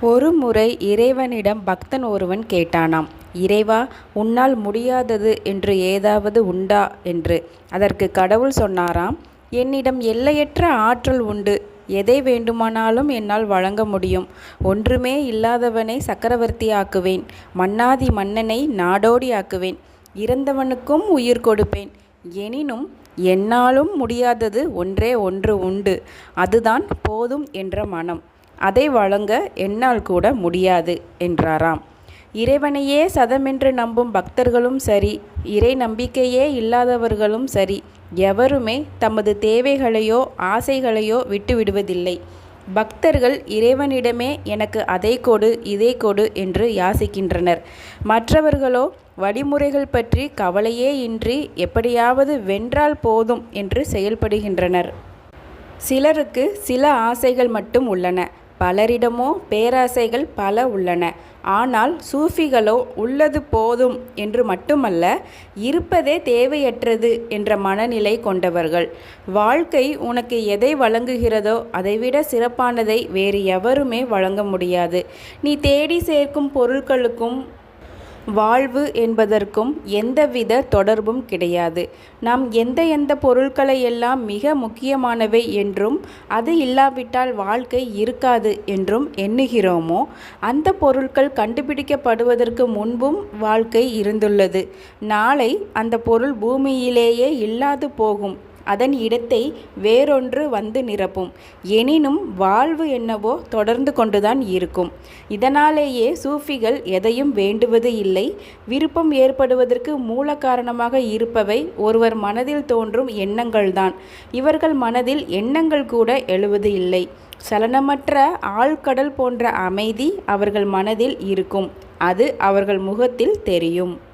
ஒரு முறை இறைவனிடம் பக்தன் ஒருவன் கேட்டானாம் இறைவா உன்னால் முடியாதது என்று ஏதாவது உண்டா? என்று. அதற்கு கடவுள் சொன்னாராம் என்னிடம் எல்லையற்ற ஆற்றல் உண்டு. எதை வேண்டுமானாலும் என்னால் வழங்க முடியும். ஒன்றுமே இல்லாதவனை சக்கரவர்த்தி ஆக்குவேன் மன்னாதி மன்னனை நாடோடி ஆக்குவேன். இறந்தவனுக்கும் உயிர் கொடுப்பேன். எனினும் என்னாலும் முடியாதது ஒன்றே ஒன்று உண்டு. அதுதான் போதும் என்ற மனம். அதை வழங்க என்னால் கூட முடியாது என்றாராம். இறைவனையே சதமென்று நம்பும் பக்தர்களும் சரி இறை நம்பிக்கையே இல்லாதவர்களும் சரி எவருமே தமது தேவைகளையோ ஆசைகளையோ விட்டுவிடுவதில்லை. பக்தர்கள் இறைவனிடமே எனக்கு அதை கொடு இதை கொடு என்று யாசிக்கின்றனர். மற்றவர்களோ வழிமுறைகள் பற்றி கவலையே இன்றி எப்படியாவது வென்றால் போதும் என்று செயல்படுகின்றனர். சிலருக்கு சில ஆசைகள் மட்டும் உள்ளன. பலரிடமோ பேராசைகள் பல உள்ளன. ஆனால் சூஃபிகளோ உள்ளது போதும் என்று மட்டுமல்ல இருப்பதே தேவையற்றது என்ற மனநிலை கொண்டவர்கள். வாழ்க்கை உனக்கு எதை வழங்குகிறதோ அதைவிட சிறப்பானதை வேறு எவருமே வழங்க முடியாது. நீ தேடி சேர்க்கும் பொருட்களுக்கும் வாழ்வு என்பதற்கும் எந்தவித தொடர்பும் கிடையாது. நாம் எந்த எந்த பொருட்களை எல்லாம் மிக முக்கியமானவை என்றும் அது இல்லாவிட்டால் வாழ்க்கை இருக்காது என்றும் எண்ணுகிறோமோ அந்த பொருட்கள் கண்டுபிடிக்கப்படுவதற்கு முன்பும் வாழ்க்கை இருந்துள்ளது. நாளை அந்த பொருள் பூமியிலேயே இல்லாது போகும். அதன் இடத்தை வேறொன்று வந்து நிரப்பும். எனினும் வாழ்வு என்னவோ தொடர்ந்து கொண்டுதான் இருக்கும். இதனாலேயே சூஃபிகள் எதையும் வேண்டுவது இல்லை. விருப்பம் ஏற்படுவதற்கு மூல காரணமாக இருப்பவை ஒருவர் மனதில் தோன்றும் எண்ணங்கள்தான். இவர்கள் மனதில் எண்ணங்கள் கூட எழுவது இல்லை. சலனமற்ற ஆழ்கடல் போன்ற அமைதி அவர்கள் மனதில் இருக்கும். அது அவர்கள் முகத்தில் தெரியும்.